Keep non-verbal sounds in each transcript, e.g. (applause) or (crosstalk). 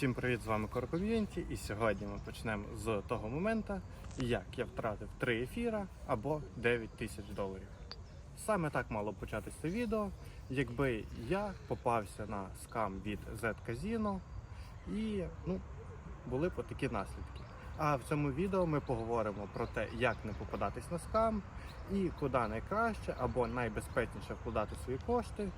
Всім привіт, з вами Корков'єнті, і сьогодні ми почнемо з того моменту, як я втратив 3 ефіра або 9 тисяч доларів. Саме так мало початися це відео, якби я попався на скам від Z-Casino і ну, були б такі наслідки. А в цьому відео ми поговоримо про те, як не попадатись на скам і куди найкраще або найбезпечніше вкладати свої кошти.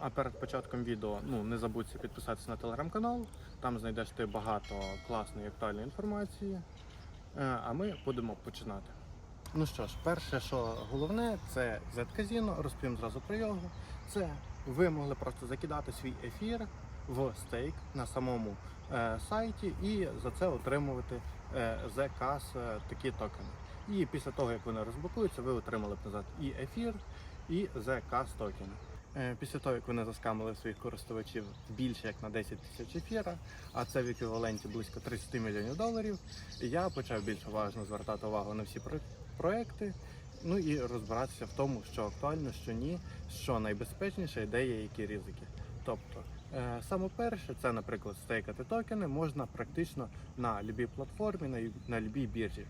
А перед початком відео ну не забудьте підписатися на телеграм-канал. Там знайдеш ти багато класної актуальної інформації. Е, А ми будемо починати. Ну що ж, перше, що головне, це Z-Casino, розповім зразу про його. Це ви могли просто закидати свій ефір в стейк на самому е, сайті і за це отримувати е, ZCAS е, такі токени. І після того, як вони розблокуються, ви отримали б назад і ефір, і ZCAS токени. Е, Після того, як вони заскамили своїх користувачів більше як на 10 тисяч ефіра, а це в еквіваленті близько 30 мільйонів доларів, я почав більш уважно звертати увагу на всі про- проекти, ну і розбиратися в тому, що актуально, що ні, що найбезпечніше і де є які ризики. Тобто, е, саме перше, це, наприклад, стейкати токени можна практично на будь-якій платформі, на, будь-якій біржі.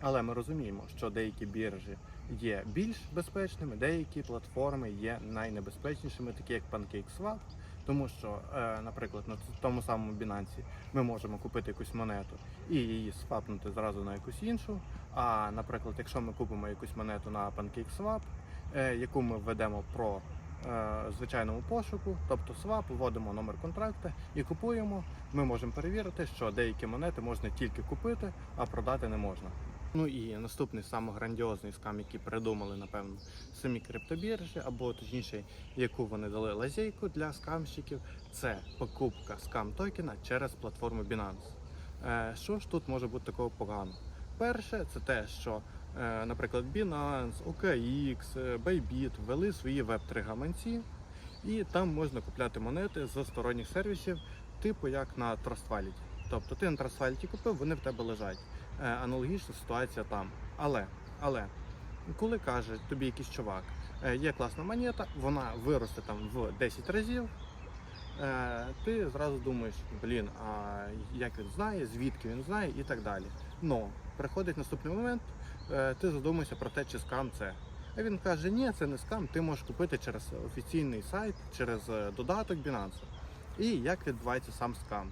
Але ми розуміємо, що деякі біржі є більш безпечними, деякі платформи є найнебезпечнішими, такі як PancakeSwap, тому що, е, наприклад, на тому самому Binance ми можемо купити якусь монету і її свапнути зразу на якусь іншу. А, наприклад, якщо ми купимо якусь монету на PancakeSwap, е, яку ми введемо про е, звичайному пошуку, тобто swap, вводимо номер контракта і купуємо, ми можемо перевірити, що деякі монети можна тільки купити, а продати не можна. Ну і наступний самий грандіозний скам, який придумали, напевно, самі криптобіржі, або точніше, яку вони дали лазейку для скамщиків, це покупка скам токена через платформу Binance. Е, Що ж тут може бути такого поганого? Перше, це те, що, е, наприклад, Binance, OKX, е, Bybit ввели свої веб-3 гаманці, і там можна купляти монети з сторонніх сервісів, типу як на Trust Wallet. Тобто ти на Trust Wallet купив, вони в тебе лежать. Е, Аналогічна ситуація там. Але, але, коли каже тобі якийсь чувак, е, є класна монета, вона виросте там в 10 разів. е, Ти зразу думаєш, блін, а як він знає, звідки він знає і так далі. Но приходить наступний момент, ти задумуєшся про те, чи скам це. А він каже, ні, це не скам, ти можеш купити через офіційний сайт, через додаток Binance. І як відбувається сам скам?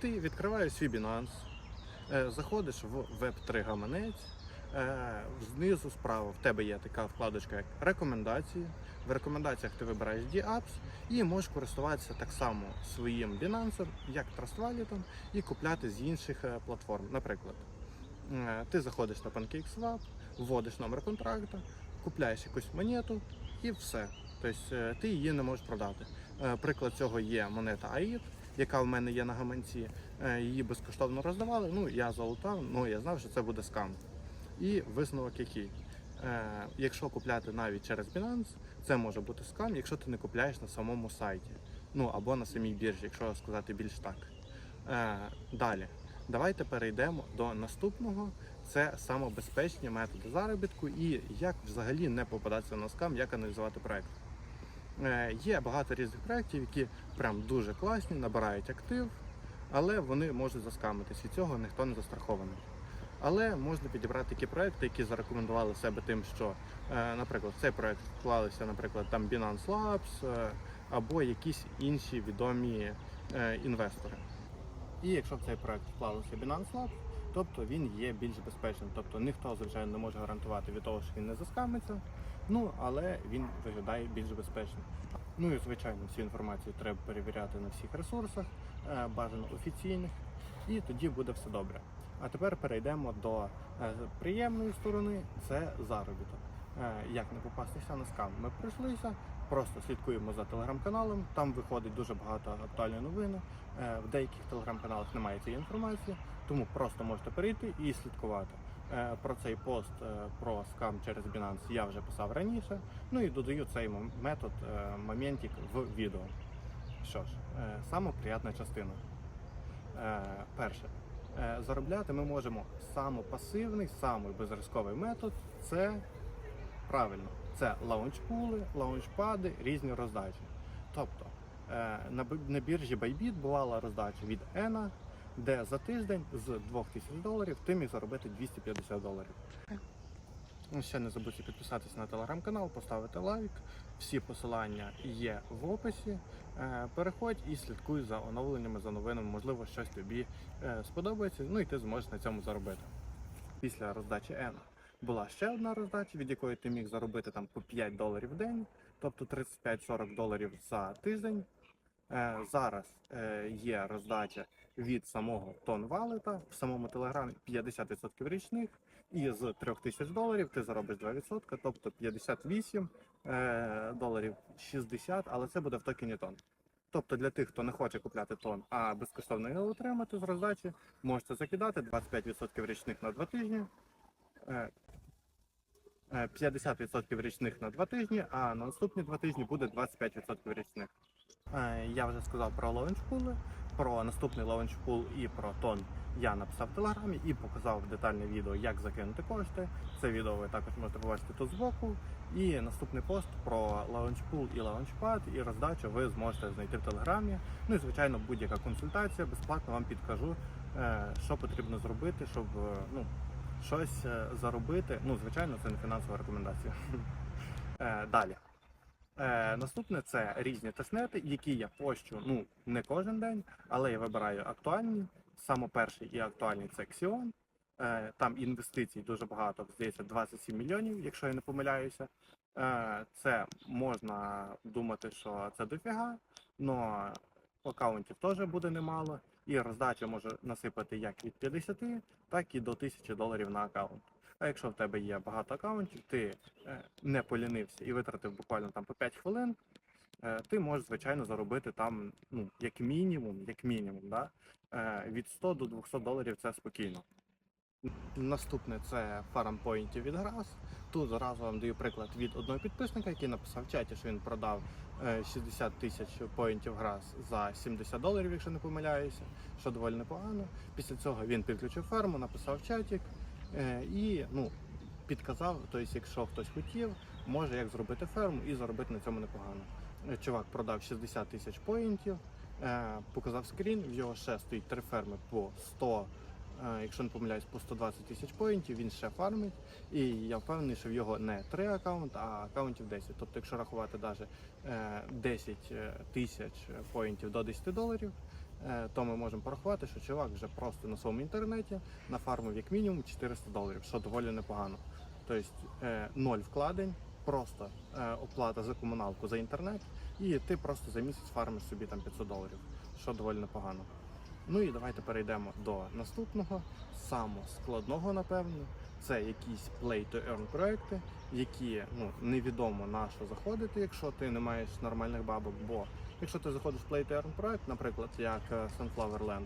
Ти відкриваєш свій Binance, заходиш в Web3 гаманець, е, знизу справа в тебе є така вкладочка, як рекомендації. В рекомендаціях ти вибираєш D-Apps і можеш користуватися так само своїм Binance, як Trust Wallet, і купляти з інших е, платформ. Наприклад, е, ти заходиш на PancakeSwap, вводиш номер контракту, купляєш якусь монету і все. Тобто е, ти її не можеш продати. Е, Приклад цього є монета AID, яка в мене є на гаманці. Е, Її безкоштовно роздавали. Ну я залутав, ну я знав, що це буде скам. І висновок який? Е, Якщо купляти навіть через Binance, це може бути скам, якщо ти не купляєш на самому сайті. Ну або на самій біржі, якщо сказати більш так. Е, Далі. Давайте перейдемо до наступного. Це самобезпечні методи заробітку і як взагалі не попадатися на скам, як аналізувати проект. Е, Є багато різних проєктів, які прям дуже класні, набирають актив, але вони можуть заскамитись. Від цього ніхто не застрахований. Але можна підібрати такі проекти, які зарекомендували себе тим, що, е, наприклад, в цей проект вклалися, наприклад, там Binance Labs е, або якісь інші відомі інвестори. І якщо в цей проект вклалися Binance Labs, тобто він є більш безпечним. Тобто ніхто, звичайно, не може гарантувати від того, що він не заскамиться, ну але він виглядає більш безпечним. Ну і звичайно, всю інформацію треба перевіряти на всіх ресурсах, е, бажано офіційних, і тоді буде все добре. А тепер перейдемо до е, приємної сторони це заробіток. Е, Як не попастися на скам? Ми прийшлися, просто слідкуємо за телеграм-каналом. Там виходить дуже багато актуальної новини. В деяких телеграм-каналах немає цієї інформації, тому просто можете перейти і слідкувати. Е, Про цей пост е, про скам через Binance я вже писав раніше. Ну і додаю цей метод е, моментик в відео. Що ж, саме приємна частина. Перше, заробляти ми можемо самопасивний, самий безрисковий метод це правильно. Це лаунчпули, лаунчпади, різні роздачі. Тобто на біржі Bybit бувала роздача від ENA, де за тиждень з 2000 доларів ти міг заробити 250 доларів. Ну, Ще не забудьте підписатися на телеграм-канал, поставити лайк. Всі посилання є в описі. Е, Переходь і слідкуй за оновленнями, за новинами. Можливо, щось тобі е, сподобається, ну і ти зможеш на цьому заробити. Після роздачі ENA була ще одна роздача, від якої ти міг заробити там по 5 доларів в день, тобто 35-40 доларів за тиждень. Е, Зараз є роздача від самого Тон Валета в самому телеграмі 50% річних, і з 3000 доларів ти заробиш 2%, тобто 58 е, доларів 60, але це буде в токені тон. Тобто для тих, хто не хоче купляти тон, а безкоштовно його отримати з роздачі, можете закидати 25% річних на 2 тижні. е, е, 50% річних на 2 тижні, а на наступні 2 тижні буде 25% річних. Е, Я вже сказав про лаунчпули, про наступний лаунчпул і про тон я написав в телеграмі і показав детальне відео, як закинути кошти. Це відео ви також можете побачити тут збоку. І наступний пост про лаунчпул і лаунчпад і роздачу ви зможете знайти в телеграмі. Ну і звичайно, будь-яка консультація безплатно вам підкажу, е, що потрібно зробити, щоб е, ну, щось е, заробити. Ну, звичайно, це не фінансова рекомендація. (laughs) Далі. Е, наступне це різні тестнети, які я пощу ну не кожен день, але я вибираю актуальні. Саме перший і актуальний це Xion. Е, там інвестицій дуже багато, здається, 27 мільйонів, якщо я не помиляюся. Е, це можна думати, що це дофіга, але аккаунтів теж буде немало, і роздача може насипати як від 50, так і до 1000 доларів на аккаунт. А якщо в тебе є багато аккаунтів, ти е, не полінився і витратив буквально там по 5 хвилин, е, ти можеш звичайно заробити там ну як мінімум, як мінімум, да? е, від 100 до 200 доларів це спокійно. Наступне це фармпоінтів від Грас. Тут зразу вам даю приклад від одного підписника, який написав в чаті, що він продав е, 60 тисяч поінтів Грас за 70 доларів, якщо не помиляюся, що доволі непогано. Після цього він підключив ферму, написав в чатік і ну, підказав, тобто, якщо хтось хотів, може як зробити ферму і заробити на цьому непогано. Е, Чувак продав 60 тисяч поінтів, е, показав скрін, в його ще стоїть три ферми по 100 Е, якщо не помиляюсь, по 120 тисяч поінтів, він ще фармить. І я впевнений, що в його не 3 аккаунти, а аккаунтів 10. Тобто, якщо рахувати навіть 10 тисяч поінтів до 10 доларів, е, то ми можемо порахувати, що чувак вже просто на своєму інтернеті нафармив як мінімум 400 доларів, що доволі непогано. Тобто е, ноль вкладень, просто е, оплата за комуналку за інтернет, і ти просто за місяць фармиш собі там 500 доларів, що доволі непогано. Ну і давайте перейдемо до наступного, самого складного, напевно. Це якісь play to earn проекти, які ну невідомо на що заходити, якщо ти не маєш нормальних бабок. Бо якщо ти заходиш в play to earn проект, наприклад, як е, Sunflower Land,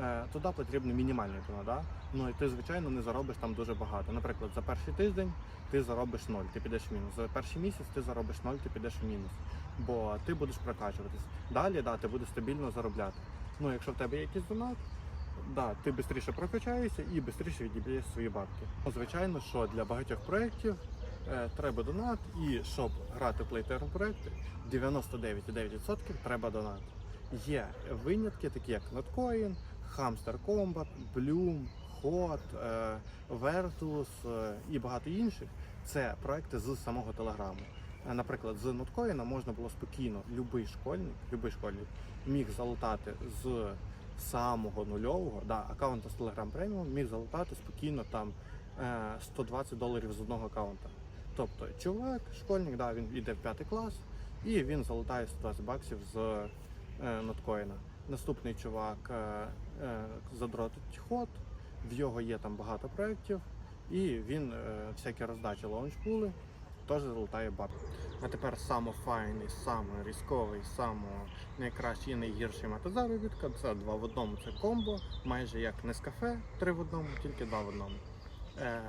е, туди потрібно мінімальний тона, да? Ну і ти, звичайно, не заробиш там дуже багато. Наприклад, за перший тиждень ти заробиш ноль, ти підеш в мінус. За перший місяць ти заробиш ноль, ти підеш в мінус. Бо ти будеш прокачуватись. Далі да, ти будеш стабільно заробляти. Ну, якщо в тебе є якийсь донат, да, ти швидше прокачаєшся і швидше відіб'єш свої бабки. Звичайно, що для багатьох проєктів треба донат, і щоб грати в плейтерн проекти, 99,9% треба донат. Є винятки, такі як Notcoin, Hamster Combat, Bloom, Hot, е, Vertus е, і багато інших. Це проекти з самого Телеграму. Е, Наприклад, з Notcoin можна було спокійно будь-який школьник, любий школьник міг залутати з самого нульового, да, аккаунта з Telegram Premium міг залутати спокійно там е, 120 доларів з одного аккаунта. Тобто чувак, школьник, да, він йде в п'ятий клас і він залутає 120 баксів з е, ноткоїна. Наступний чувак е, е, задротить ход, в його є там багато проєктів, і він е, всякі роздачі лаунчпули теж залутає бабки. А тепер самофайний, саме різковий, найкращий і найгірший метазаробітка. Це два в одному, це комбо, майже як Нескафе, три в одному, тільки два в одному. Е,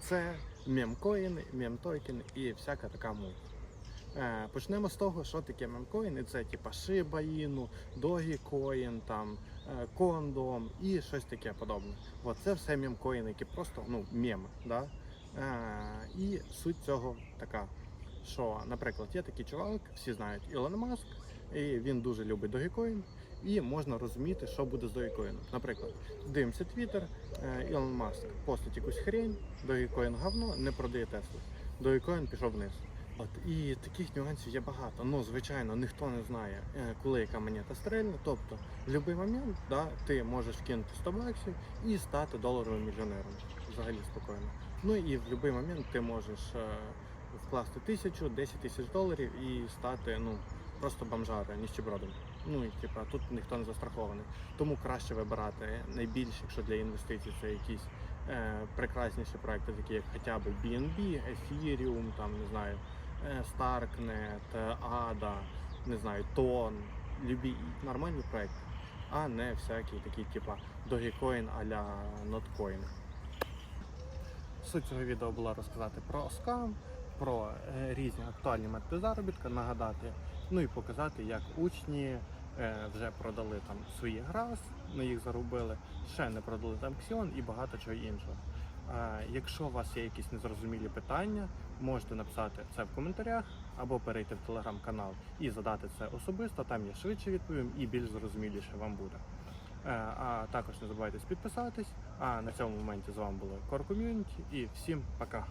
Це мемкоїни, мемтокени і всяка така муть. Е, Почнемо з того, що таке мемкоїни. Це типа Shiba Inu, Dogecoin, там, е, Condom і щось таке подобне. От це все мемкоїни, які просто ну, меми. Да? Е, І суть цього така, що, наприклад, є такий чувак, всі знають Ілон Маск, І він дуже любить Dogecoin, і можна розуміти, що буде з Dogecoin. Наприклад, дивимося Twitter, е, Ілон Маск постить якусь хрень, Dogecoin говно, не продає Теслу. Dogecoin пішов вниз. От і таких нюансів є багато. Ну, звичайно, ніхто не знає, е, коли яка монета стрельне. Тобто, в будь-який момент да, ти можеш вкинути 100 баксів і стати доларовим мільйонером. Взагалі спокійно. Ну і в будь-який момент ти можеш е, вкласти тисячу, 10 тисяч доларів і стати ну просто бомжаром, ніщебродом. Ну і типа тут ніхто не застрахований. Тому краще вибирати найбільше, якщо для інвестицій це якісь е, прекрасніші проекти, такі як хоча б BNB, Ethereum, там не знаю, е, Starknet, ADA, не знаю, Тон, любі нормальні проекти, а не всякі такі, типа Dogecoin а-ля Notcoin. Суть цього відео була розказати про скам, про е, різні актуальні методи заробітку, нагадати, ну і показати, як учні е, вже продали там свої грас, ми їх заробили, ще не продали там Xeon і багато чого іншого. Якщо у вас є якісь незрозумілі питання, можете написати це в коментарях або перейти в телеграм-канал і задати це особисто. Там я швидше відповім і більш зрозуміліше вам буде. Е, А також не забувайте підписатись. А на цьому моменті з вами було Core Community і всім пока.